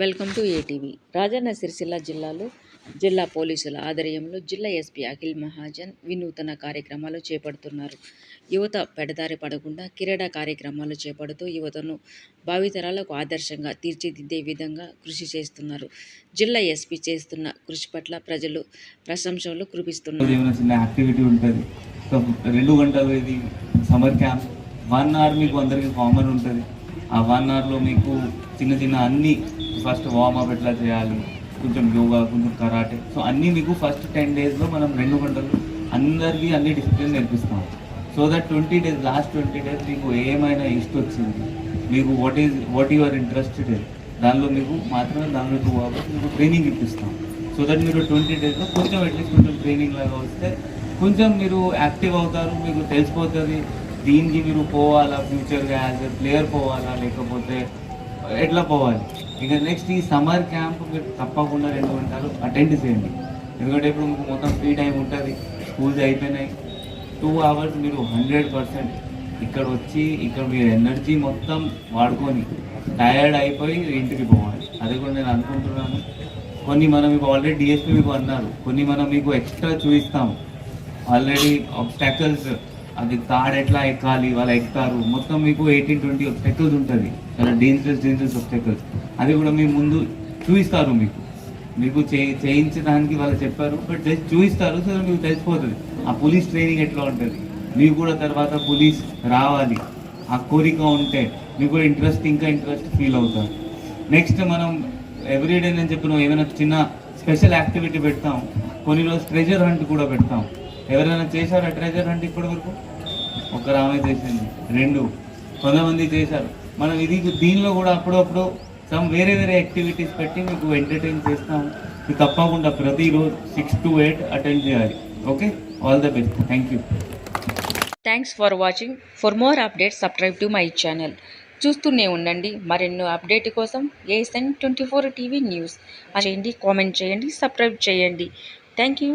Welcome to ATV Rajanna Sircilla జిల్లాలో జిల్లా పోలీసుల ఆధ్వర్యంలో జిల్లా ఎస్పీ అఖిల్ మహాజన్ వినూతన కార్యక్రమాలు చేపడుతున్నారు. యువత పెడదారి పడకుండా క్రీడా కార్యక్రమాలు చేపడుతూ యువతను భావితరాలకు ఆదర్శంగా తీర్చిదిద్దే విధంగా కృషి చేస్తున్నారు. జిల్లా ఎస్పీ చేస్తున్న కృషి పట్ల ప్రజలు ప్రశంసలు కురిపిస్తున్నారు. యాక్టివిటీ ఉంటుంది. రెండు గంటలు ఇది సమ్మర్ క్యాంప్. వన్ అవర్ మీకు అందరికీ కామన్ ఉంటుంది. ఆ వన్ అవర్లో మీకు చిన్న చిన్న అన్ని ఫస్ట్ వార్మప్ ఎట్లా చేయాలి? కొంచెం యోగా కొంచెం కరాటే. సో అన్నీ మీకు ఫస్ట్ టెన్ డేస్లో మనం రెండు గంటలు అందరికీ అన్ని discipline నేర్పిస్తాం. So that twenty days last twenty days మీకు ఏమైనా ఇష్ట వచ్చింది మీకు what is what your interested దానిలో మీకు మాత్రమే దానిలో టూ అవర్స్ మీకు ట్రైనింగ్ ఇప్పిస్తాం. సో దట్ మీరు ట్వంటీ డేస్లో కొంచెం అట్లీస్ట్ కొంచెం ట్రైనింగ్ లాగా వస్తే కొంచెం మీరు యాక్టివ్ అవుతారు మీకు తెలిసిపోతుంది దీనికి మీరు పోవాలా ఫ్యూచర్గా యాజ్ ఎ ప్లేయర్ పోవాలా లేకపోతే ఎట్లా పోవాలి? ఇక నెక్స్ట్ ఈ సమ్మర్ క్యాంప్ మీరు తప్పకుండా రెండు గంటలు అటెండ్ చేయండి. ఎందుకంటే ఇప్పుడు మీకు మొత్తం ఫ్రీ టైం ఉంటుంది స్కూల్స్ అయిపోయినాయి. టూ అవర్స్ మీరు హండ్రెడ్ పర్సెంట్ ఇక్కడ వచ్చి ఇక్కడ మీరు ఎనర్జీ మొత్తం వాడుకొని టయర్డ్ అయిపోయి ఇంటికి పోవాలి. అది కూడా నేను అనుకుంటున్నాను. కొన్ని మనం మీకు ఆల్రెడీ డిఎస్పీ మీకు అన్నారు. కొన్ని మనం మీకు ఎక్స్ట్రా చూపిస్తాం. ఆల్రెడీ ఆబ్స్టాకల్స్ అది తాడు ఎట్లా ఎక్కాలి వాళ్ళు ఎక్కుతారు. మొత్తం మీకు ఎయిటీన్ ట్వంటీ ఆబ్స్టాకల్స్ ఉంటుంది. చాలా డేంజరస్ డేంజరస్ ఆబ్స్టాకల్స్ అది కూడా మీ ముందు చూపిస్తారు మీకు. మీకు చే చేయించడానికి వాళ్ళు చెప్పారు బట్ జస్ట్ చూపిస్తారు సో మీకు తెలిసిపోతుంది. ఆ పోలీస్ ట్రైనింగ్ ఎట్లా ఉంటుంది? మీకు కూడా తర్వాత పోలీస్ రావాలి. ఆ కోరిక ఉంటే మీకు కూడా ఇంట్రెస్ట్ ఇంకా ఇంట్రెస్ట్ ఫీల్ అవుతారు. నెక్స్ట్ మనం ఎవ్రీడే నేను చెప్పిన ఏమైనా చిన్న స్పెషల్ యాక్టివిటీ పెడతాం. కొన్ని రోజు ట్రెజర్ హంట్ కూడా పెడతాం. ఎవరైనా చేశారా ట్రెజర్ అంటే ఇప్పటి వరకు ఒక ఆమె చేసింది. రెండు. కొంతమంది చేశారు. మనం ఇది దీనిలో కూడా అప్పుడప్పుడు సమ్ వేరే వేరే యాక్టివిటీస్ పెట్టి మీకు ఎంటర్టైన్ చేస్తాం మీకు తప్పకుండా ప్రతిరోజు సిక్స్ టు ఎయిట్ అటెండ్ చేయాలి. Okay all the best thank you thanks for watching for more updates subscribe to my channel చూస్తూనే ఉండండి. మరెన్నో అప్డేట్ కోసం ASN twenty four TV news చేయండి కామెంట్ చేయండి సబ్స్క్రైబ్ చేయండి. Thank you